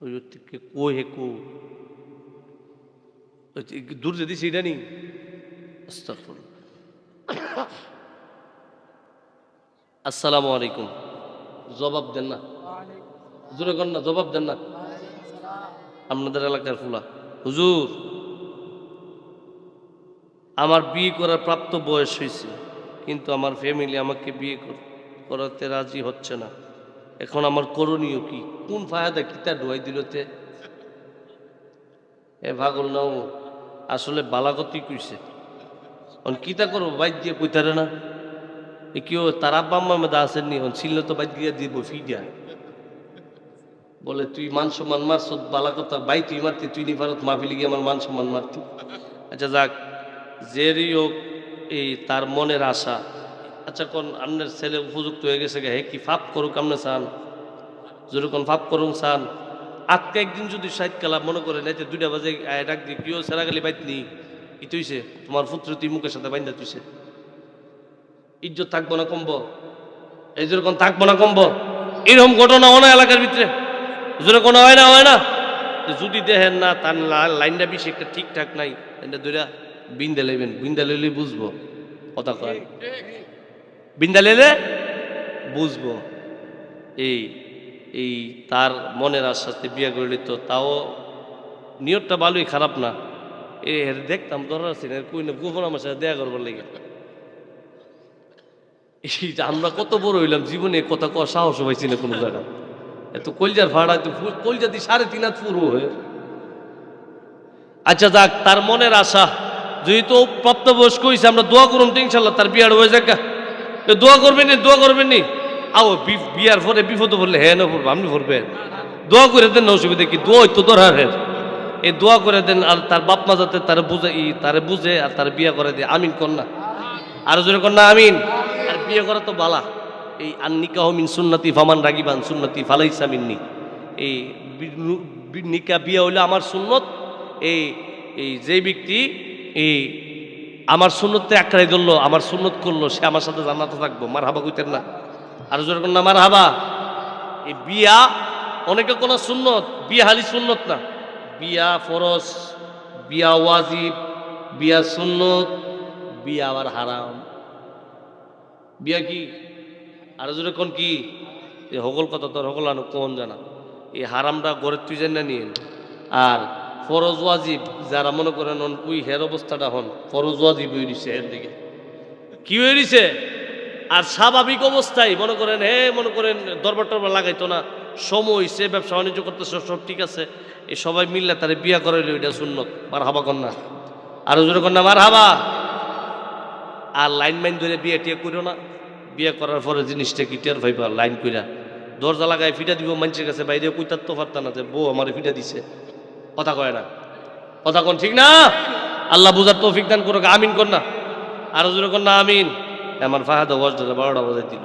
কো হে কো দূর যদি সেটা আসসালামু আলাইকুম জবাব দেন না হুজুরে কন না জবাব দেন না আপনাদের এলাকার ফুলা হুজুর আমার বিয়ে করার প্রাপ্ত বয়স হয়েছে কিন্তু আমার ফ্যামিলি আমাকে বিয়ে করাতে রাজি হচ্ছে না এখন আমার করণীয় কি? কোন ফায়দা কিতা ডুয়াই দিলতে এ ভাগল নাও, আসলে বালাগতি কইছে। অন কিতা করব বাইক দিয়ে কইতারে না? এ কেউ, তার আব্বা আম্মা মেদা আসেননি অন ছিল তো বাইক দিয়ে দিব ফিডিয়া বলে, তুই মান সম্মান মারছ বালা কথা বাই তুই মারতি, তুই নি ভারত মাহফিলি গিয়ে আমার মান সম্মান মারতি। আচ্ছা যাক যেরই হোক, এই তার মনের আশা আচ্ছা কোন আপনার ছেলে উপযুক্ত হয়ে গেছে হে কি ফাপ করুক আপনি চান? যদি কোন ফাপ করুন চান। আজকে একদিন যদি সাহিত কালা মনে করে নাই দুইটা বাজে ডাক দি কিও সেরা গালি বাইত নি ই তুইছে তোমার পুত্র তুই মুখের সাথে বাইন্দা তুইছে। ইজ্জত থাকব না কমবো? এই যেরকম থাকব না কমবো? এরকম ঘটনা হয় না এলাকার ভিতরে? জোরে কোনো হয় না হয় না? যদি দেখেন না, তার লাইনটা বেশি একটা ঠিকঠাক নাই। লাইনটা দুইটা বিন্দা লেবেন বিন্দা লেলে বুঝব। কথা কয়। বিন্দা লেলে বুঝব। এই এই তার মনের আশ্বাসে বিয়ে করলি তো তাও নিয়তটা ভালোই খারাপ না। এ দেখতাম দরকার আছে না কই না গোপন আমার সাথে দেয়া করবার লেগে। আমরা কত বড় হইলাম, জীবনে কথা কওয়ার সাহস পাইছি না কোনো জায়গা এত কলজার ভাড়া কলজা দিয়ে সাড়ে তিন হাত পুরো হয়ে আচ্ছা যাক, তার মনের আশা, যেহেতু প্রাপ্তবয়স্ক হয়েছে আমরা দোয়া করুন তো ইনশাল্লাহ তার বিয়ার হয়ে যাক। দোয়া করবেন নি, দোয়া করবেন নি। আও বিয়ার পরে বিপদ পড়লে হ্যাঁ না পড়ব, আপনি পড়বেন। দোয়া করে দেন অসুবিধা কি দোয়া তো দরকার হ্যাঁ এই দোয়া করে দেন, আর তার বাপ মা যাতে তার বুঝে, ই, তারে বুঝে, আর তার বিয়া করে দিয়ে, আমিন না। আর জোরে না, আমিন। আর বিয়ে করা তো বালা। এই আর নিকাহ মিন সুন্নতি ফামান রাগিবান, সুন্নতি এই বি- নু- বি- নিকা বিয়ে হইল আমার সুন্নত। এই এই যে ব্যক্তি, এই আমার সুন্নততে আঁকড়াই ধরলো, আমার সুন্নত করল, সে আমার সাথে জান্নাতে থাকব মার হাবা কইতেন না। আর জোরে কর না মার হাবা এই বিয়া, অনেকে কোন সুন্নত, বিয়া হালি সুন্নত না। বিয়া ফরজ, বিয়া ওয়াজিব, বিয়া সুন্নত, বিয়া আবার হারাম। বিয়া কি? আর জোরে কোন কি? এই সকল কথা তোর সকল আনো কোন জানা। এই হারামটা গড়ে তুই জান নিয়ে আর ফরজ ওয়াজিব, যারা মনে করেন ওই হের অবস্থাটা হন, ফরজ ওয়াজিব হয়ে দিছে এর দিকে। কি হয়ে দিছে আর স্বাভাবিক অবস্থায় মনে করেন, হে, মনে করেন দরবার টরবার লাগাইতো না, সময় হইছে ব্যবসা বাণিজ্য করতেছে, সব ঠিক আছে এই সবাই মিললে তারে বিয়া করাইলো, এটা সুন্নত মার হাবা কন্যা। আর জোরে কন্যা মার হাবা আর লাইন মাইন ধরে বিয়ে টিয়ে করো না, বিয়ে করার পরে জিনিসটা কি টের ভাইবা লাইন কইরা দরজা লাগায় ফিটা দিব, মানুষের কাছে বাইরে কইতার তো পারতা না যে বউ আমার ফিটা দিছে। কথা কয় না। কথা কোন ঠিক না? আল্লাহ বুঝার তৌফিক দান করো আমিন কর না। আরও জোরে কর না, আমিন। আমার ফাহাদ বারোটা বাজাই দিল